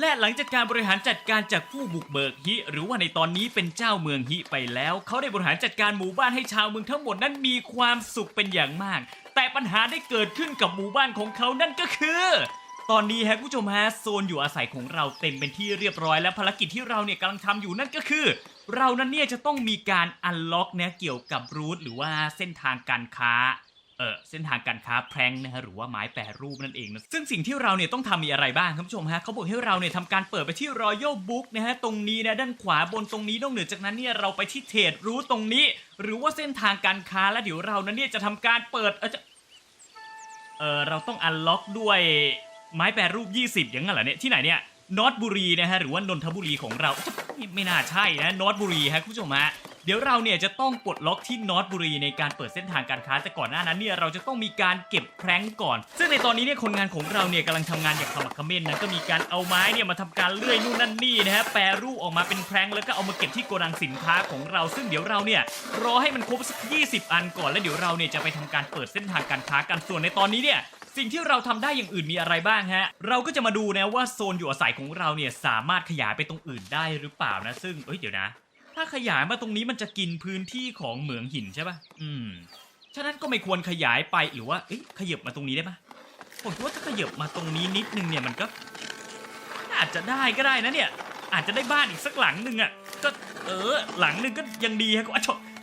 และหลังจากการบริหารจัดการจากผู้บุกเบิกฮิ หรือว่าในตอนนี้เป็นเจ้าเมืองฮิไปแล้ว เขาได้บริหารจัดการหมู่บ้านให้ชาวเมืองทั้งหมดนั้นมีความสุขเป็นอย่างมาก แต่ปัญหาได้เกิดขึ้นกับหมู่บ้านของเขานั่นก็คือ ตอนนี้ฮะคุณผู้ชมฮะโซนอยู่อาศัยของเราเต็มเป็นที่เรียบร้อยและภารกิจที่เราเนี่ยกำลังทำอยู่นั่นก็คือ เรานั้นเนี่ยจะต้องมีการอันล็อกเนี่ยเกี่ยวกับรูทหรือว่าเส้นทางการค้า เออเส้นทางการค้าแพร่งนะฮะหรือว่าไม้แปรรูปนั่นเองนะซึ่งสิ่งที่เราเนี่ยต้องทำมีอะไรบ้างครับผู้ชมฮะเขาบอกให้เราเนี่ยทำการเปิดไปที่ Royal Book นะฮะตรงนี้นะด้านขวาบนตรงนี้นอกเหนือจากนั้นเนี่ยเราไปที่เทรดรูทตรงนี้ หรือว่าเส้นทางการค้าแล้วเดี๋ยวเรานั้นเนี่ยจะทำการเปิดเออจะเออเราต้องอันล็อกด้วยไม้แปรรูป 20 อย่างนั้นเหรอเนี่ยที่ไหนเนี่ยนอตบุรีนะฮะหรือว่านนทบุรีของเราไม่น่าใช่นะนอตบุรีฮะคุณผู้ชมฮะ เดี๋ยวเราเนี่ยจะต้องปลดล็อกที่นอตบุรีในการเปิดเส้นทางการค้าแต่ก่อนหน้านั้นเนี่ยเราจะต้องมีการเก็บแพร้งก่อน ซึ่งในตอนนี้เนี่ยคนงานของเราเนี่ยกำลังทำงานอย่างขมักเขม้นนะก็มีการเอาไม้เนี่ยมาทำการเลื่อยนู่นนั่นนี่นะฮะแปรรูปออกมาเป็นแพร้งแล้วก็เอามาเก็บที่โกดังสินค้าของเรา ซึ่งเดี๋ยวเราเนี่ยรอให้มันครบสัก20 อันก่อนแล้วเดี๋ยวเราเนี่ยจะไปทำการเปิดเส้นทางการค้ากันส่วนในตอนนี้เนี่ยสิ่งที่เราทำได้อย่างอื่นมีอะไรบ้างฮะ เราก็จะมาดูนะว่าโซนอยู่อาศัยของเราเนี่ยสามารถขยายไปตรงอื่นได้หรือเปล่านะ ซึ่งเอ้ยเดี๋ยวนะ ถ้าขยายมาตรงนี้มันจะกินพื้นที่ของเหมืองหินใช่ปะอืม ฉะนั้นก็ไม่ควรขยายไปหรือว่า เอ้ยขยับมาตรงนี้ได้ปะผมคิดว่าถ้าขยับมาตรงนี้นิดนึงเนี่ยมันก็ อาจจะได้ก็ได้นะเนี่ย อาจจะได้บ้านอีกสักหลังหนึ่งอะ่ะ ก็เออ หลังหนึ่งก็ยังดีฮะก็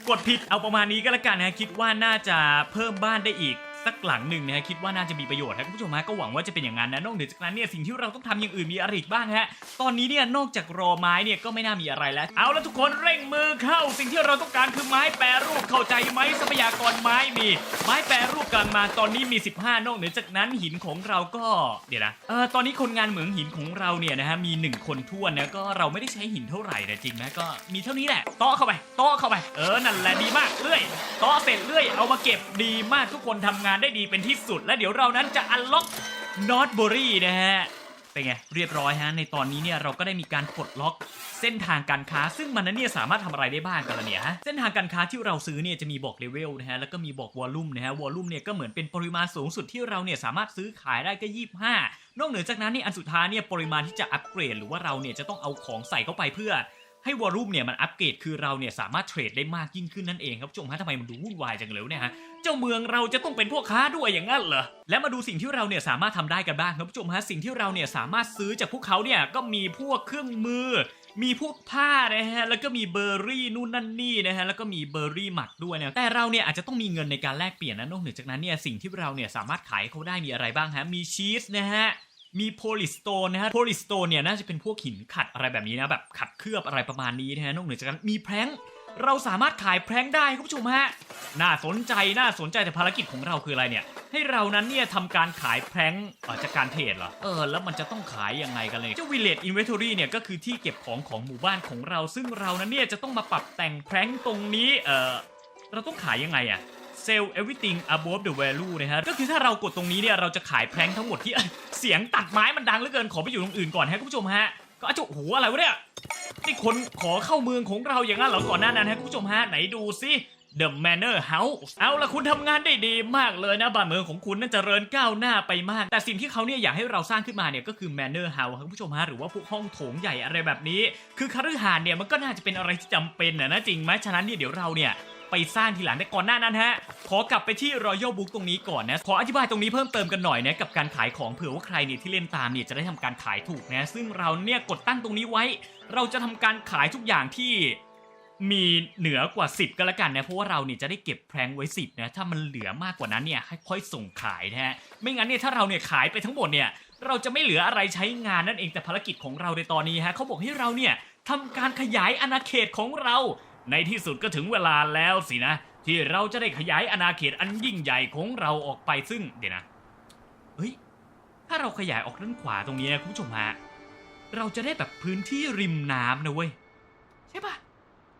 กดผิดเอาประมาณนี้ก็แล้วกันนะคิดว่าน่าจะเพิ่มบ้านได้อีก สักหลังหนึ่งนะฮะคิดว่าน่าจะมีประโยชน์นะคุณผู้ชมฮะก็หวังว่าจะเป็นอย่างนั้นนะนอกเหนือจากนั้นเนี่ยสิ่งที่เราต้องทำอย่างอื่นมีอะไรอีกบ้างฮะตอนนี้เนี่ยนอกจากรอไม้เนี่ยก็ไม่น่ามีอะไรแล้ว เอาละทุกคนเร่งมือเข้า สิ่งที่เราต้องการคือไม้แปรรูปเข้าใจไหมทรัพยากรไม้มี ไม้แปรรูปกำลังมาตอนนี้มี 15 นอกเหนือจากนั้นหินของเราก็เดี๋ยวนะเออตอนนี้คนงานเหมืองหินของเราเนี่ยนะฮะมีหนึ่งคนท้วนะก็เราไม่ได้ใช้หินเท่าไหร่นะจริงไหมก็มีเท่านี้แหละโต๊ะเข้าไปโต๊ะเข้าไปเออนั่นแหละดีมากเรื่อยโต๊ะเสร็จเรื่อยเอามาเก็บดีมากทุกคนทำงานได้ดีเป็นที่สุด และเดี๋ยวเรานั้นจะอันล็อกนอตบอรี่นะฮะเป็นไงเรียบร้อยฮะในตอนนี้เนี่ยเราก็ได้มีการปลดล็อกเส้นทางการค้า ซึ่งมันนั้นเนี่ยสามารถทำอะไรได้บ้างกันละเนี่ยฮะเส้นทางการค้าที่เราซื้อเนี่ยจะมีบอกเลเวลนะฮะแล้วก็มีบอกวอลลุ่มนะฮะวอลลุ่มเนี่ยก็เหมือนเป็นปริมาณสูงสุดที่เราเนี่ยสามารถซื้อขายได้ก็25นอกเหนือจากนั้นนี่อันสุดท้ายเนี่ยปริมาณที่จะอัปเกรดหรือว่าเราเนี่ยจะต้องเอาของใส่เข้าไปเพื่อ ให้วอลลุ่มเนี่ยมันอัปเกรดคือเราเนี่ยสามารถเทรดได้มากยิ่งขึ้นนั่นเองครับผู้ชมฮะทำไมมันดูวุ่นวายจังเลยเนี่ยฮะเจ้าเมืองเราจะต้องเป็นพวกค้าด้วยอย่างนั้นเหรอและมาดูสิ่งที่เราเนี่ยสามารถทำได้กันบ้างครับผู้ชมฮะสิ่งที่เราเนี่ยสามารถซื้อจากพวกเขาเนี่ยก็มีพวกเครื่องมือ มีพวกผ้านะฮะแล้วก็มีเบอร์รี่นู่นนั่นนี่นะฮะแล้วก็มีเบอร์รี่หมักด้วยนะแต่เราเนี่ยอาจจะต้องมีเงินในการแลกเปลี่ยนนะนอกเหนือจากนั้นเนี่ยสิ่งที่เราเนี่ยสามารถขายเขาได้มีอะไรบ้างฮะมีชีสนะฮะ มีโพลิสโตนนะฮะโพลิสโตนเนี่ยน่าจะเป็นพวกหินขัดอะไรแบบนี้นะแบบขัดเคลือบอะไรประมาณนี้นะฮะนอกเหนือจากนั้นมีแพร้งเราสามารถขายแพร้งได้คุณผู้ชมฮะน่าสนใจน่าสนใจแต่ภารกิจของเราคืออะไรเนี่ย ให้เรานั้นเนี่ยทำการขายแพร้งออจากการเทรดเหรอเออแล้วมันจะต้องขายยังไงกันเลยเจ้า village inventory เนี่ยก็คือที่เก็บของของหมู่บ้านของเรา ซึ่งเรานั้นเนี่ยจะต้องมาปรับแต่งแพร้งตรงนี้เออเราต้องขายยังไงอะ sell everything above the value นะฮะก็คือถ้าเรากดตรงนี้เนี่ยเราจะขายแพร้งทั้งหมดที่เสียงตัดไม้มันดังเหลือเกินขอไปอยู่ตรงอื่นก่อนฮะคุณผู้ชมฮะก็อาจจะโอ้โหอะไรวะเนี่ยนี่คนขอเข้าเมืองของเราอย่างนั้นเหรอก่อนหน้านั้นฮะคุณผู้ชมฮะไหนดูซิ The Manor House เอาละคุณทำงานได้ดีมากเลยนะบ้านเมืองของคุณนั่นเจริญก้าวหน้าไปมาก แต่สิ่งที่เขาเนี่ยอยากให้เราสร้างขึ้นมาเนี่ยก็คือ Manor House ครับคุณผู้ชมฮะหรือว่าพวกห้องโถงใหญ่อะไรแบบนี้ คือคฤหาสน์เนี่ยมันก็น่าจะเป็นอะไรที่จำเป็นนะนะจริงไหมฉะนั้นเนี่ยเดี๋ยวเราเนี่ย ไปสร้างทีหลังแต่ก่อนหน้านั้นฮะ ขอกลับไปที่ Royal Book ตรงนี้ก่อนนะ ขออธิบายตรงนี้เพิ่มเติมกันหน่อยนะกับการขายของเผื่อว่าใครเนี่ยที่เล่นตามเนี่ยจะได้ทำการขายถูกนะ ซึ่งเราเนี่ยกดตั้งตรงนี้ไว้ เราจะทำการขายทุกอย่างที่มีเหนือกว่า 10 ก็แล้วกันนะเพราะว่าเราเนี่ยจะได้เก็บแพรงไว้ 10นะถ้ามันเหลือมากกว่านั้นเนี่ยให้ค่อยส่งขายนะฮะไม่งั้นเนี่ยถ้าเราเนี่ยขายไปทั้งหมดเนี่ยเราจะไม่เหลืออะไรใช้งานนั่นเองแต่ภารกิจของเราในตอนนี้ฮะเขาบอกให้เราเนี่ยทำการขยายอาณาเขตของเรา ในที่สุดก็ถึงเวลาแล้วสินะ ที่เราจะได้ขยายอาณาเขตอันยิ่งใหญ่ของเราออกไปซึ่งเดี๋ยวนะเฮ้ยถ้าเราขยายออกด้านขวาตรงนี้นะคุณผู้ชมฮะเราจะได้แบบพื้นที่ริมน้ำนะเว้ยใช่ปะ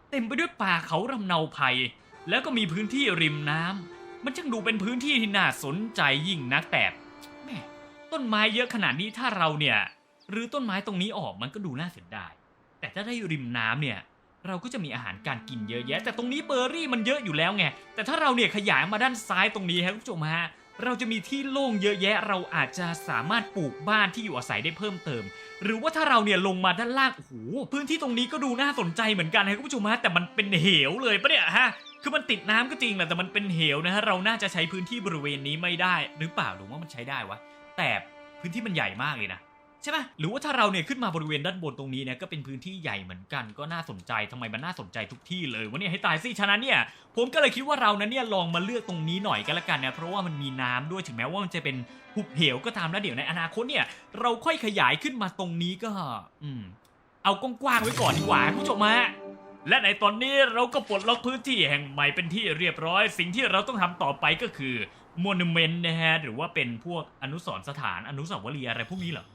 เต็มไปด้วยป่าเขาลำเนาไผ่แล้วก็มีพื้นที่ริมน้ำมันช่างดูเป็นพื้นที่ที่น่าสนใจยิ่งนักแต่แม่ต้นไม้เยอะขนาดนี้ถ้าเราเนี่ยหรือต้นไม้ตรงนี้ออกมันก็ดูน่าเสียดายแต่ถ้าได้ริมน้ำเนี่ย เราก็จะมีอาหารการกินเยอะแยะ แต่ตรงนี้เบอร์รี่มันเยอะอยู่แล้วไง แต่ถ้าเราเนี่ยขยายมาด้านซ้ายตรงนี้ครับคุณผู้ชมฮะเราจะมีที่โล่งเยอะแยะ เราอาจจะสามารถปลูกบ้านที่อยู่อาศัยได้เพิ่มเติม หรือว่าถ้าเราเนี่ยลงมาด้านล่างโอ้โหพื้นที่ตรงนี้ก็ดูน่าสนใจเหมือนกันนะคุณผู้ชมฮะแต่มันเป็นเหวเลยปะเนี่ยฮะคือมันติดน้ำก็จริงแหละแต่มันเป็นเหวนะฮะเราน่าจะใช้พื้นที่บริเวณนี้ไม่ได้ หรือเปล่าหรือว่ามันใช้ได้วะแต่พื้นที่มันใหญ่มากเลยนะ ใช่ไหมหรือว่าถ้าเราเนี่ยขึ้นมาบริเวณด้านบนตรงนี้เนี่ยก็เป็นพื้นที่ใหญ่เหมือนกันก็น่าสนใจทำไมมันน่าสนใจทุกที่เลยวะเนี่ยให้ตายสิฉะนั้นเนี่ยผมก็เลยคิดว่าเรานั้นเนี่ยลองมาเลือกตรงนี้หน่อยก็แล้วกันนะเพราะว่ามันมีน้ำด้วยถึงแม้ว่ามันจะเป็นหุบเหวก็ตามแล้วเดี๋ยวในอนาคตเนี่ยเราค่อยขยายขึ้นมาตรงนี้ก็อืมเอากว้างๆไว้ก่อนดีกว่าคุณผู้ชมฮะและในตอนนี้เราก็ปลดล็อกพื้นที่แห่งใหม่เป็นที่เรียบร้อย สิ่งที่เราต้องทำต่อไปก็คือม o นูเมนต์นะฮะหรือว่าเป็นพวกอนุสรณ์สถานอนุสาวรีย์อะไรพวกนี้เหรอ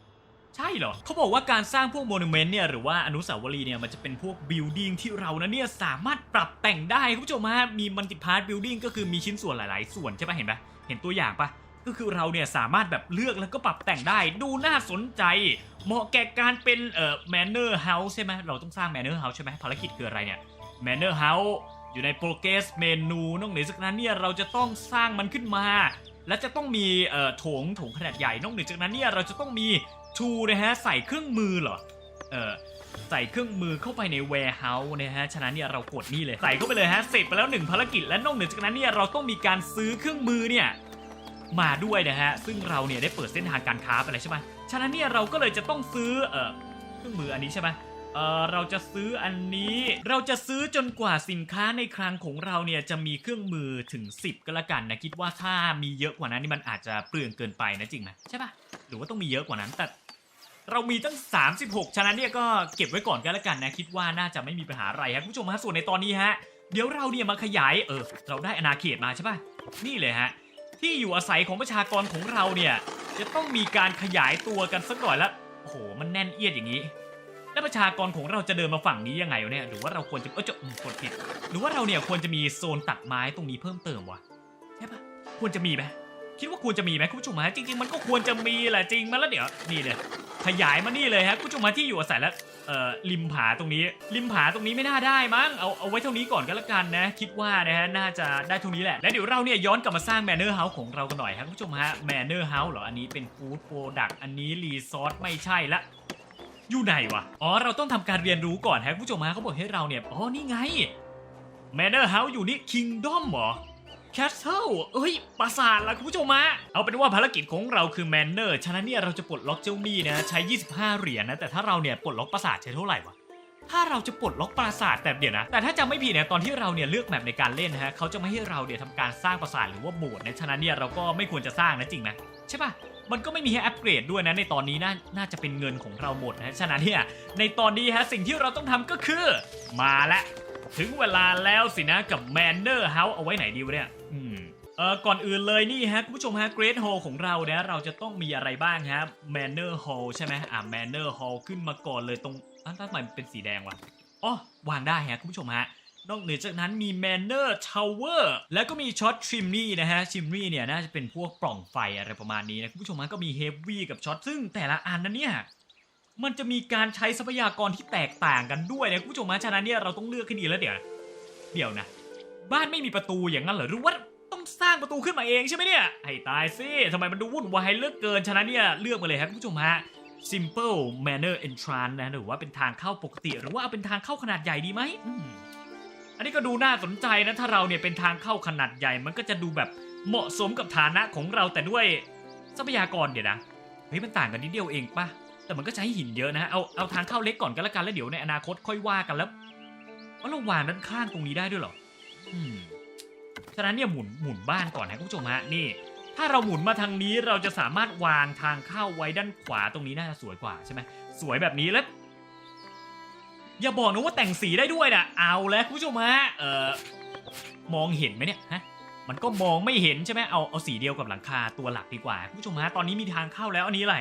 ใช่เหรอ เขาบอกว่าการสร้างพวกโมนูเมนต์เนี่ยหรือว่าอนุสาวรีย์เนี่ยมันจะเป็นพวกบิลดิ้งที่เรานะเนี่ยสามารถปรับแต่งได้คุณผู้ชมฮะมีมัลติพาร์ทบิลดิ้งก็คือมีชิ้นส่วนหลาย ๆ ส่วนใช่ปะเห็นปะเห็นตัวอย่างปะก็คือเราเนี่ยสามารถแบบเลือกแล้วก็ปรับแต่งได้ดูน่าสนใจ เหมาะแก่การเป็นเอ่อแมนเนอร์เฮาส์ใช่ไหมเราต้องสร้างแมนเนอร์เฮาส์ใช่ไหมภารกิจคืออะไรเนี่ยแมนเนอร์เฮาส์อยู่ในโปรเกรสเมนูนอกเหนือจากนั้นเนี่ยเราจะต้องสร้างมันขึ้นมา และจะต้องมีเอ่อโถงโถงขนาดใหญ่นอกเหนือจากนั้นเนี่ยเราจะต้องมี ทูนะฮะใส่เครื่องมือเหรอ เออใส่เครื่องมือเข้าไปใน warehouse นะฮะ ฉะนั้นเนี่ยเรากดนี่เลย ใส่เข้าไปเลยฮะ เสร็จไปแล้วหนึ่งภารกิจ และนอกเหนือจากนั้นเนี่ยเราต้องมีการซื้อเครื่องมือเนี่ยมาด้วยนะฮะ ซึ่งเราเนี่ยได้เปิดเส้นทางการค้าไปแล้วใช่ไหมฉะนั้นเนี่ยเราก็เลยจะต้องซื้อ เออเครื่องมืออันนี้ใช่ไหม เออเราจะซื้ออันนี้ เราจะซื้อจนกว่าสินค้าในคลังของเราเนี่ยจะมีเครื่องมือถึง 10 ก็แล้วกันนะ คิดว่าถ้ามีเยอะกว่านั้นนี่มันอาจจะเปลืองเกินไปนะจริงไหมใช่ปะหรือว่าต้องมีเยอะกว่านั้นแต่เรามีตั้ง 36 ฉะนั้นเนี่ยก็เก็บไว้ก่อนกันแล้วกันนะ คิดว่าน่าจะไม่มีปัญหาอะไรครับผู้ชมฮะส่วนในตอนนี้ฮะเดี๋ยวเราเนี่ยมาขยายเออเราได้อาณาเขตมาใช่ป่ะนี่เลยฮะที่อยู่อาศัยของประชากรของเราเนี่ยจะต้องมีการขยายตัวกันสักหน่อยละโอ้โหมันแน่นเอียดอย่างนี้ แล้วประชากรของเราจะเดินมาฝั่งนี้ยังไงวะเนี่ยหรือว่าเราควรจะเออจะกดผิด หรือว่าเราเนี่ยควรจะมีโซนตัดไม้ตรงนี้เพิ่มเติมวะใช่ปะควรจะมีไหมคิดว่าควรจะมีไหมคุณผู้ชมฮะจริงๆมันก็ควรจะมีแหละจริงมาแล้วเดี๋ยวนี่เลยขยายมานี่เลยฮะคุณผู้ชมมาที่อยู่อาศัยแล้วเอ่อริมผาตรงนี้ริมผาตรงนี้ไม่น่าได้มั้งเอาเอาไว้เท่านี้ก่อนก็แล้วกันนะ คิดว่านะฮะน่าจะได้เท่านี้แหละ แล้วเดี๋ยวเราเนี่ยย้อนกลับมาสร้างแมนเนอร์เฮาส์ของเรากันหน่อยครับคุณผู้ชมฮะแมนเนอร์เฮาส์เหรออันนี้เป็นฟู้ดโปรดักต์อันนี้รีซอสไม่ใช่ละ อยู่ไหนวะ อ๋อ เราต้องทำการเรียนรู้ก่อนฮะคุณผู้ชมฮะเขาบอกให้เราเนี่ย อ๋อ นี่ไง Manor House อยู่นี่ Kingdom เหรอ Castle เอ้ย ปราสาทละคุณผู้ชมฮะ เอาเป็นว่าภารกิจของเราคือ Manor ฉะนั้นเนี่ยเราจะปลดล็อกเจ้าหนี้นะใช้ 25 เหรียญนะ แต่ถ้าเราเนี่ยปลดล็อกปราสาทใช้เท่าไหร่วะถ้าเราจะปลดล็อกปราสาทแต่เดี๋ยวนะ แต่ถ้าจำไม่ผิดเนี่ยตอนที่เราเนี่ยเลือกแมปในการเล่นนะฮะเขาจะไม่ให้เราเนี่ยทำการสร้างปราสาทหรือว่าโบสถ์นะฉะนั้นเนี่ยเราก็ไม่ควรจะสร้างนะจริงไหมใช่ปะ มันก็ไม่มีให้อัปเกรดด้วยนะในตอนนี้น่าน่าจะเป็นเงินของเราหมดนะฉะนั้นเนี่ยในตอนนี้ฮะสิ่งที่เราต้องทำก็คือ มาละถึงเวลาแล้วสินะกับ Manor House เอาไว้ไหนดีวะเนี่ยอืมเออก่อนอื่นเลยนี่ฮะคุณผู้ชมฮะ Great Hall ของเราเนี่ยเราจะต้องมีอะไรบ้างฮะ Manor Hall ใช่ไหมอ่า Manor Hall ขึ้นมาก่อนเลยตรงอะทำไมมันเป็นสีแดงวะอ๋อวางได้ฮะคุณผู้ชมฮะ นอกเหนือจากนั้นมี Manor Tower แล้วก็มีช็อต Chimney นะฮะ Chimney เนี่ยน่าจะเป็นพวกปล่องไฟอะไรประมาณนี้นะคุณผู้ชมฮะก็มี Heavy กับช็อตซึ่งแต่ละอันนั้นเนี่ยมันจะมีการใช้ทรัพยากรที่แตกต่างกันด้วยนะคุณผู้ชมฮะฉะนั้นเนี่ยเราต้องเลือกให้ดีแล้วเดี๋ยวเดี๋ยวนะ บ้านไม่มีประตูอย่างนั้นเหรอหรือว่าต้องสร้างประตูขึ้นมาเองใช่ไหมเนี่ยให้ตายสิทำไมมันดูวุ่นวายเลือกเกินฉะนั้นเนี่ยเลือกมาเลยครับคุณผู้ชมฮะ simple manner entrance นะหรือว่าเป็นทางเข้าปกติ หรือว่าเอาเป็นทางเข้าขนาดใหญ่ดีไหมม อันนี้ก็ดูน่าสนใจนะถ้าเราเนี่ยเป็นทางเข้าขนาดใหญ่ มันก็จะดูแบบเหมาะสมกับฐานะของเราแต่ด้วยทรัพยากรเดี๋ยวนะเฮ้ยมันต่างกันนิดเดียวเองปะแต่มันก็ใช้หินเยอะนะเอาเอาทางเข้าเล็กก่อนก็แล้วกันแล้วเดี๋ยวในอนาคตค่อยว่ากันแล้วว่าเราวางด้านข้างตรงนี้ได้ด้วยเหรออืมฉะนั้นเนี่ยหมุนหมุนบ้านก่อนนะคุณผู้ชมฮะนี่ ถ้าเราหมุนมาทางนี้เราจะสามารถวางทางเข้าไว้ด้านขวาตรงนี้น่าจะสวยกว่าใช่ไหมสวยแบบนี้แล้ว อย่าบอกนะว่าแต่งสีได้ด้วยนะเอาแล้วคุณผู้ชมฮะเออมองเห็นไหมเนี่ยฮะมันก็มองไม่เห็นใช่ไหมเอาเอาสีเดียวกับหลังคาตัวหลักดีกว่าคุณผู้ชมฮะตอนนี้มีทางเข้าแล้วอันนี้อะไร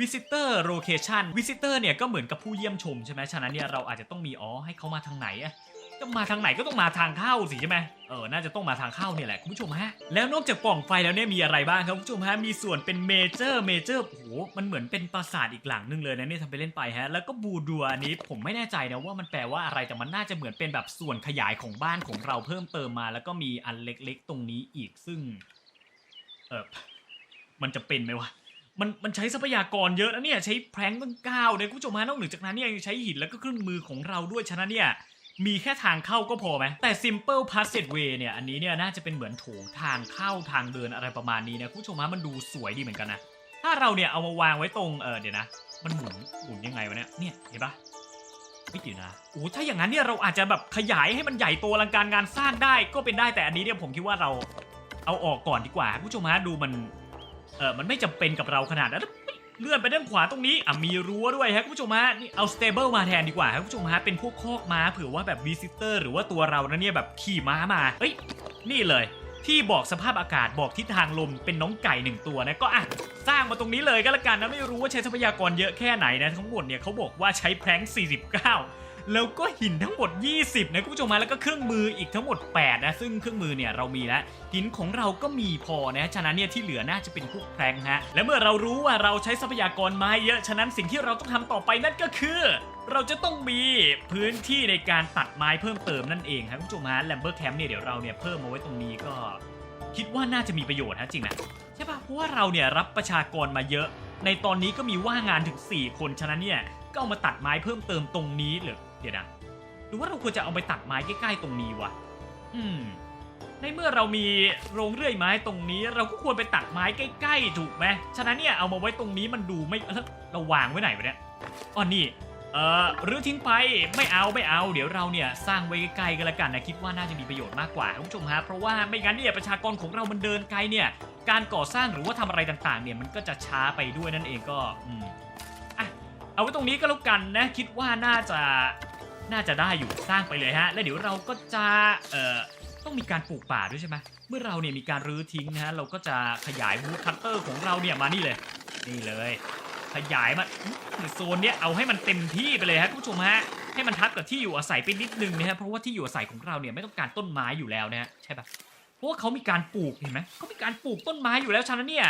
visitor location visitor เนี่ยก็เหมือนกับผู้เยี่ยมชมใช่ไหมฉะนั้นเนี่ยเราอาจจะต้องมีอ๋อให้เขามาทางไหนอะ จะมาทางไหนก็ต้องมาทางเข้าสิใช่ไหมเออ น่าจะต้องมาทางเข้าเนี่ยแหละคุณผู้ชมฮะ แล้วนอกจากปล่องไฟแล้วเนี่ยมีอะไรบ้างครับคุณผู้ชมฮะ มีส่วนเป็นเมเจอร์เมเจอร์ โอ้โห มันเหมือนเป็นปราสาทอีกหลังหนึงเลยนะเนี่ยทำไปเล่นไปฮะ แล้วก็บูดัวอันนี้ผมไม่แน่ใจนะว่ามันแปลว่าอะไร แต่มันน่าจะเหมือนเป็นแบบส่วนขยายของบ้านของเราเพิ่มเติมมา แล้วก็มีอันเล็กๆ ตรงนี้อีก ซึ่ง เออมันจะเป็นไหมวะมันมันใช้ทรัพยากรเยอะนะเนี่ยใช้แพร้งตั้งเก้าเนี่ยคุณผู้ชมฮะนอกเหนือจากนั้นเนี่ยยังใช้หินแล้วก็เครื่องมือของเราด้วยฉะนั้นเนี่ย มีแค่ทางเข้าก็พอไหมแต่ simple passageway เนี่ยอันนี้เนี่ยน่าจะเป็นเหมือนโถงทางเข้าทางเดินอะไรประมาณนี้นะคุณผู้ชมฮะมันดูสวยดีเหมือนกันนะถ้าเราเนี่ยเอามาวางไว้ตรงเออเดี๋ยวนะ มันหมุนหมุนยังไงวะเนี่ยเนี่ยเห็นปะไม่ตินะโอ้ถ้าอย่างนั้นเนี่ยเราอาจจะแบบขยายให้มันใหญ่โตอลังการงานสร้างได้ก็เป็นได้แต่อันนี้เนี่ยผมคิดว่าเราเอาออกก่อนดีกว่าผู้ชมฮะดูมันเออมันไม่จำเป็นกับเราขนาดนั้น เลื่อนไปด้านขวาตรงนี้อะมีรั้วด้วยฮะคุณผู้ชมฮะนี่เอาสเตเบิลมาแทนดีกว่าครับคุณผู้ชมฮะเป็นพวกคอกม้าเผื่อว่าแบบวีซิเตอร์หรือว่าตัวเรานะเนี่ยแบบขี่ม้ามาเอ้ยนี่เลย ที่บอกสภาพอากาศบอกทิศทางลมเป็นน้องไก่หนึ่งตัวนะก็อะสร้างมาตรงนี้เลยก็แล้วกันนะไม่รู้ว่าใช้ทรัพยากรเยอะแค่ไหนนะทั้งหมดเนี่ยเขาบอกว่าใช้แพร้ง49 แล้วก็หินทั้งหมด 20 นะคุณผู้ชมฮะแล้วก็เครื่องมืออีกทั้งหมด 8 นะ ซึ่งเครื่องมือเนี่ยเรามีแล้วหินของเราก็มีพอนะ ฉะนั้นเนี่ยที่เหลือน่าจะเป็นพวกแพรงฮะ และเมื่อเรารู้ว่าเราใช้ทรัพยากรไม้เยอะ ฉะนั้นสิ่งที่เราต้องทำต่อไปนั่นก็คือ เราจะต้องมีพื้นที่ในการตัดไม้เพิ่มเติมนั่นเองครับคุณผู้ชมฮะแลมเบอร์แคมป์เนี่ยเดี๋ยวเราเนี่ยเพิ่มมาไว้ตรงนี้ก็ คิดว่าน่าจะมีประโยชน์นะจริงนะใช่ปะเพราะว่าเราเนี่ยรับประชากรมาเยอะ ในตอนนี้ก็มีว่างงานถึง 4 คนฉะนั้นเนี่ยก็เอามาตัดไม้เพิ่มเติมตรงนี้เหรือ เดี๋ยวนะหรือว่าเราควรจะเอาไปตัดไม้ใกล้ๆตรงนี้วะอืม ในเมื่อเรามีโรงเรื่อยไม้ตรงนี้ เราก็ควรไปตัดไม้ใกล้ๆถูกไหมฉะนั้นเนี่ยเอามาไว้ตรงนี้มันดูไม่เราวางไว้ไหนวะเนี่ยอ๋อนี่เอ่อรื้อทิ้งไปไม่เอาไม่เอา เดี๋ยวเราเนี่ยสร้างไว้ใกล้ๆกันละกันนะคิดว่าน่าจะมีประโยชน์มากกว่าคุณผู้ชมฮะเพราะว่าไม่งั้นเนี่ยประชากรของเรามันเดินไกลเนี่ย การก่อสร้างหรือว่าทำอะไรต่างๆ เนี่ยมันก็จะช้าไปด้วยนั่นเองก็อืม เอาไว้ตรงนี้ก็แล้วกันนะ คิดว่าน่าจะน่าจะได้อยู่สร้างไปเลยฮะ แล้วเดี๋ยวเราก็จะเอ่อต้องมีการปลูกป่าด้วยใช่ไหมเมื่อเราเนี่ยมีการรื้อทิ้งนะฮะเราก็จะขยายวูดคัตเตอร์ของเราเนี่ยมานี่เลยนี่เลย ขยายมาโซนเนี้ยเอาให้มันเต็มที่ไปเลยฮะคุณผู้ชมฮะให้มันทับกับที่อยู่อาศัยไปนิดนึงนะฮะเพราะว่าที่อยู่อาศัยของเราเนี่ยไม่ต้องการต้นไม้อยู่แล้วนะฮะใช่ปะเพราะว่าเขามีการปลูกเห็นไหมเขามีการปลูกต้นไม้อยู่แล้วฉะนั้นเนี่ย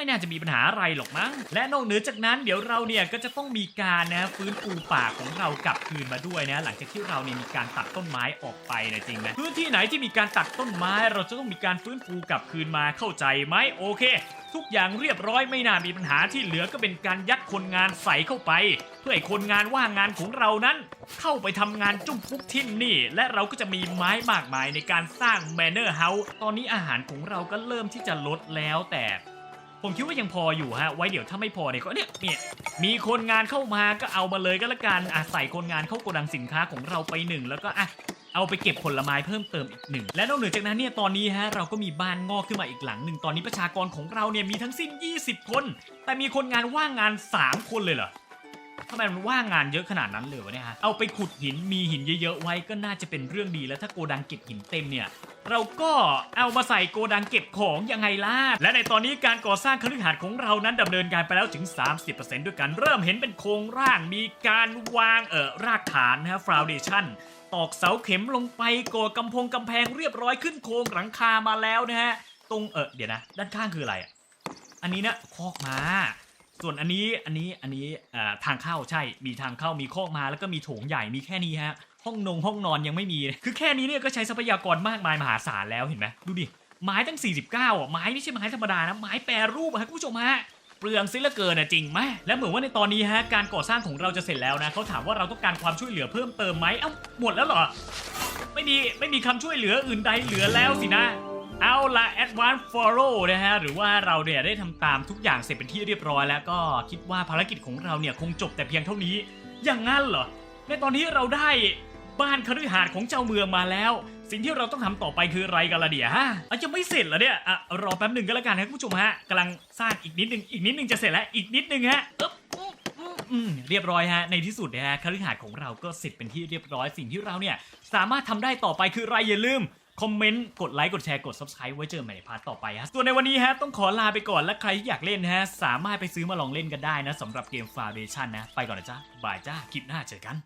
ไม่น่าจะมีปัญหาอะไรหรอกมั้ง และนอกเหนือจากนั้นเดี๋ยวเราเนี่ยก็จะต้องมีการนะฟื้นฟูป่าของเรากลับคืนมาด้วยนะ หลังจากที่เราเนี่ยมีการตัดต้นไม้ออกไปนะจริงไหมพื้นที่ไหนที่มีการตัดต้นไม้เราจะต้องมีการฟื้นฟูกลับคืนมาเข้าใจไหมโอเคทุกอย่างเรียบร้อยไม่น่ามีปัญหาที่เหลือก็เป็นการยัดคนงานใส่เข้าไป เพื่อให้คนงานว่างงานของเรานั้น เข้าไปทำงานจุ้มปุ๊บที่นี่ และเราก็จะมีไม้มากมายในการสร้างแมนเนอร์เฮาส์ตอนนี้อาหารของเราก็เริ่มที่จะลดแล้วแต่ ผมคิดว่ายังพออยู่ฮะ ไว้เดี๋ยวถ้าไม่พอเนี่ยก็เนี่ยเนี่ยมีคนงานเข้ามาก็เอามาเลยก็แล้วกันอะใส่คนงานเข้าโกดังสินค้าของเราไปหนึ่งแล้วก็อะเอาไปเก็บผลไม้เพิ่มเติมอีกหนึ่ง และนอกเหนือจากนั้นเนี่ยตอนนี้ฮะเราก็มีบ้านงอกขึ้นมาอีกหลังหนึ่งตอนนี้ประชากรของเราเนี่ยมีทั้งสิ้น 20 คน แต่มีคนงานว่างงาน 3 คนเลยเหรอ ทำไมมันว่างงานเยอะขนาดนั้นเลยวะเนี่ยฮะเอาไปขุดหินมีหินเยอะๆไว้ก็น่าจะเป็นเรื่องดีแล้วถ้าโกดังเก็บหินเต็มเนี่ยเราก็เอามาใส่โกดังเก็บของยังไงล่ะ และในตอนนี้การก่อสร้างคฤหาสน์ของเรานั้นดำเนินการไปแล้วถึง 30%ด้วยกันเริ่มเห็นเป็นโครงร่างมีการวางเอ่อรากฐานนะฮะฟาวเดชั่นตอกเสาเข็มลงไปก่อกำพงกำแพงเรียบร้อยขึ้นโครงหลังคามาแล้วนะฮะ ตรงเออเดี๋ยวนะ ด้านข้างคืออะไรอะอันนี้นะคอกมา ส่วนอันนี้อันนี้อันนี้ทางเข้าใช่มีทางเข้ามีคอกมาแล้วก็มีโถงใหญ่มีแค่นี้ฮะห้องนงห้องนอนยังไม่มี คือแค่นี้เนี่ยก็ใช้ทรัพยากรมากมายมหาศาลแล้วเห็นไหมดูดิไม้ตั้ง 49อะไม้ไม่ใช่ไม้ธรรมดานะไม้แปรรูปอะคุณผู้ชมฮะเปลืองซิเหลือเกินอะจริงไหมและเหมือนว่าในตอนนี้ฮะการก่อสร้างของเราจะเสร็จแล้วนะเขาถามว่าเราต้องการความช่วยเหลือเพิ่มเติมไหมเอ้าหมดแล้วเหรอ ไม่มีไม่มีคำช่วยเหลืออื่นใดเหลือแล้วสินะ เอาละ Advanced Follow นะฮะ หรือว่าเราเนี่ยได้ทำตามทุกอย่างเสร็จเป็นที่เรียบร้อยแล้วก็คิดว่าภารกิจของเราเนี่ยคงจบแต่เพียงเท่านี้ อย่างงั้นเหรอ ในตอนนี้เราได้บ้านคฤหาสน์ของเจ้าเมืองมาแล้ว สิ่งที่เราต้องทำต่อไปคืออะไรกันล่ะเดี๋ยวฮะอะยังไม่เสร็จเหรอเนี่ยอะรอแป๊บหนึ่งก็แล้วกันนะคุณผู้ชมฮะกำลังสร้างอีกนิดหนึ่งอีกนิดหนึ่งจะเสร็จแล้วอีกนิดหนึ่งฮะอึ๊บเรียบร้อยฮะในที่สุดนะฮะคฤหาสน์ของเราก็เสร็จเป็นที่เรียบร้อยสิ่งที่เราเนี่ยสามารถทำได้ต่อไปคืออะไรอย่าลืม คอมเมนต์ กดไลค์ กดแชร์ กด subscribe ไว้เจอใหม่ในพาร์ทต่อไปฮะ ส่วนในวันนี้ฮะ ต้องขอลาไปก่อน และใครที่อยากเล่นฮะ สามารถไปซื้อมาลองเล่นกันได้นะสำหรับเกม Foundation นะ ไปก่อนนะจ๊ะ บายจ้า คลิปหน้าเจอกัน